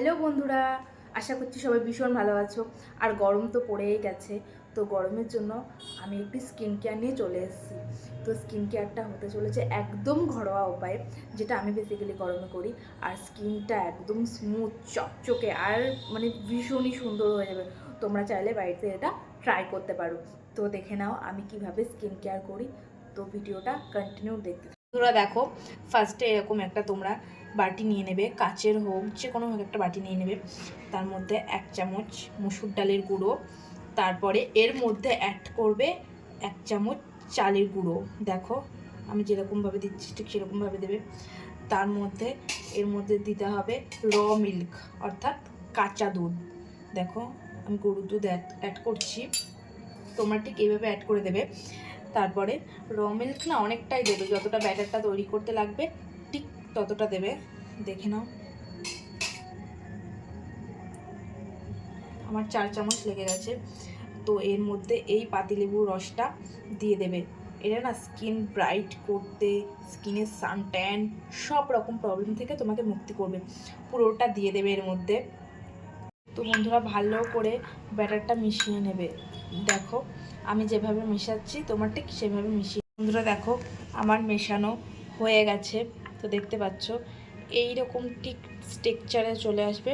Hello বন্ধুরা, আশা করছি সবাই ভীষণ ভালো আছো। আর গরম তো পড়েই গেছে, তো গরমের জন্য আমি একটি স্কিন কেয়ার নিয়ে চলে এসেছি। তো স্কিন কেয়ারটা হতে চলেছে একদম ঘরোয়া উপায়ে, যেটা আমি বেসিক্যালি গরমে করি। আর স্কিনটা একদম স্মুথ চকচকে, আর মানে ভীষণই সুন্দর হয়ে যাবে। তোমরা চাইলে বাড়িতে এটা ট্রাই করতে পারো। তো দেখে নাও আমি কীভাবে স্কিন কেয়ার করি। তো ভিডিওটা কন্টিনিউ দেখতে বন্ধুরা দেখো ফার্স্টে এরকম একটা তোমরা বাটি নিয়ে নেবে, কাচের হোক, যে কোনো হোক একটা বাটি নিয়ে নেবে। তার মধ্যে এক চামচ মুসুর ডালের গুঁড়ো, তারপরে এর মধ্যে অ্যাড করবে এক চামচ চালের গুঁড়ো। দেখো, আমি যেরকমভাবে দিচ্ছি, ঠিক সেরকমভাবে দেবে। তার মধ্যে, এর মধ্যে দিতে হবে র মিল্ক অর্থাৎ কাঁচা দুধ। দেখো, আমি গরুর দুধ অ্যাড করছি। তোমরা ঠিক এইভাবে অ্যাড করে দেবে। তারপরে র মিল্ক না অনেকটাই দেবে, যতটা ব্যাটারটা তৈরি করতে লাগবে, ঠিক ততটা দেবে। দেখে নাও। আমার চার চামচ লেগে গেছে। তো এর মধ্যে এই পাতিলেবুর রসটা দিয়ে দেবে। এটা না স্কিন ব্রাইট করতে স্কিনের সান ট্যান সব রকম প্রবলেম থেকে তোমাকে মুক্তি করবে। পুরোটা দিয়ে দেবে এর মধ্যে। তো বন্ধুরা ভালো করে ব্যাটারটা মিশিয়ে নেবে। দেখো আমি যেভাবে মেশাচ্ছি, তোমার ঠিক সেভাবে মিশিয়ে বন্ধুরা, দেখো, আমার মেশানো হয়ে গেছে, তো দেখতে পাচ্ছ এই রকম ঠিক স্টেকচারে চলে আসবে।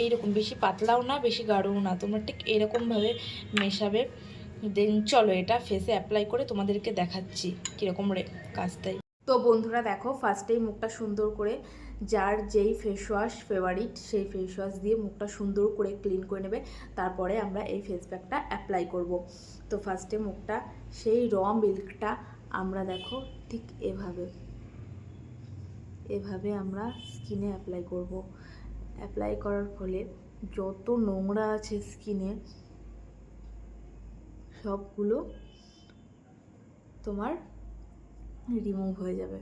এই রকম বেশি পাতলাও না, বেশি গাঢ়ও না, তোমার ঠিক এরকমভাবে মেশাবে। দেন চলো, এটা ফেসে অ্যাপ্লাই করে তোমাদেরকে দেখাচ্ছি, কীরকম রে, কাজটাই। তো বন্ধুরা দেখো ফার্স্টেই মুখটা সুন্দর করে যার যেই ফেস ওয়াশ ফেভারিট সেই ফেস ওয়াশ দিয়ে মুখটা সুন্দর করে ক্লিন করে নেবে। তারপরে আমরা এই ফেস প্যাকটা অ্যাপ্লাই করব। তো ফার্স্টে মুখটা, সেই র মিল্কটা আমরা দেখো ঠিক এভাবে এভাবে আমরা স্কিনে অ্যাপ্লাই করব। অ্যাপ্লাই করার ফলে যত নোংরা আছে স্কিনে সবগুলো তোমার রিমুভ হয়ে যাবে।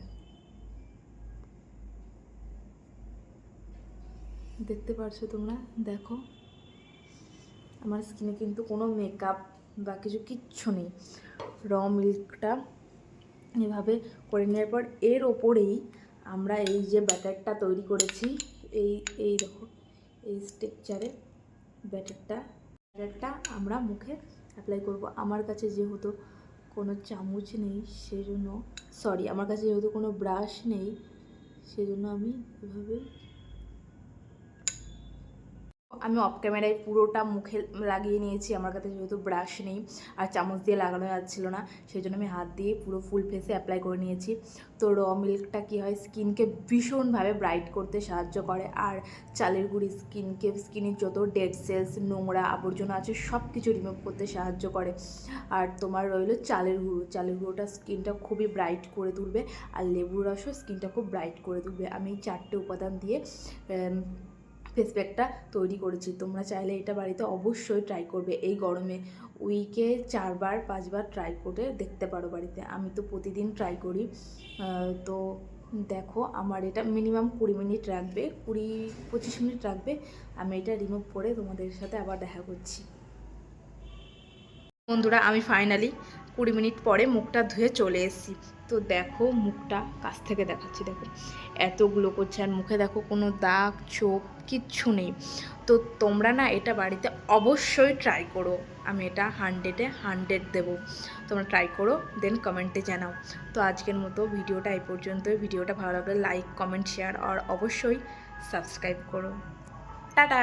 দেখতে পারছ তোমরা? দেখো। আমার স্কিনে কিন্তু কোনো মেকআপ বা কিছু কিচ্ছু নেই। র মিল্কটা এভাবে করে নেওয়ার পর এর ওপরেই আমরা এই যে ব্যাটারটা তৈরি করেছি, এই এই দেখো, এই স্ট্রাকচারে ব্যাটারটা ব্যাটারটা আমরা মুখে অ্যাপ্লাই করব। আমার কাছে যেহেতু কোনো চামচ নেই সেজন্য সরি আমার কাছে যেহেতু কোনো ব্রাশ নেই সেজন্য আমি এভাবে আমি অফ ক্যামেরায় পুরোটা মুখে লাগিয়ে নিয়েছি, আমার কাছে যেহেতু ব্রাশ নেই আর চামচ দিয়ে লাগানো যাচ্ছিল না সেই জন্য আমি হাত দিয়ে পুরো ফুল ফেসে অ্যাপ্লাই করে নিয়েছি। তো র মিল্কটা কী হয় স্কিনকে ভীষণভাবে ব্রাইট করতে সাহায্য করে আর চালের গুঁড়ি স্কিনকে স্কিনের যত ডেড সেলস নোংরা আবর্জনা আছে সব কিছু রিমুভ করতে সাহায্য করে। আর তোমার রইল চালের গুঁড়ো, চালের গুঁড়োটা স্কিনটা খুবই ব্রাইট করে তুলবে আর লেবুর রসও স্কিনটা খুব ব্রাইট করে তুলবে। আমি চারটে উপাদান দিয়ে ফেস প্যাকটা তৈরি করেছি। তোমরা চাইলে এটা বাড়িতে অবশ্যই ট্রাই করবে। এই গরমে উইকে চারবার, পাঁচবার ট্রাই করে দেখতে পারো বাড়িতে। আমি তো প্রতিদিন ট্রাই করি। তো দেখো, আমার এটা মিনিমাম কুড়ি মিনিট রাখবে, কুড়ি পঁচিশ মিনিট রাখবে। আমি এটা রিমুভ করে তোমাদের সাথে আবার দেখা করছি। বন্ধুরা, আমি ফাইনালি কুড়ি মিনিট পরে মুখটা ধুয়ে চলে এসেছি। তো দেখো মুখটা কাছ থেকে দেখাচ্ছি, দেখো। এতগুলো করছে আর মুখে দেখো কোনো দাগ, চোখ, কিচ্ছু নেই। তো তোমরা না এটা বাড়িতে অবশ্যই ট্রাই করো। আমি এটা হান্ড্রেডে হান্ড্রেড দেবো। তোমরা ট্রাই করো দেন কমেন্টে জানাও। তো আজকের মতো ভিডিওটা এই পর্যন্তই। ভিডিওটা ভালো লাগলে লাইক কমেন্ট শেয়ার আর অবশ্যই সাবস্ক্রাইব করো। টাটা!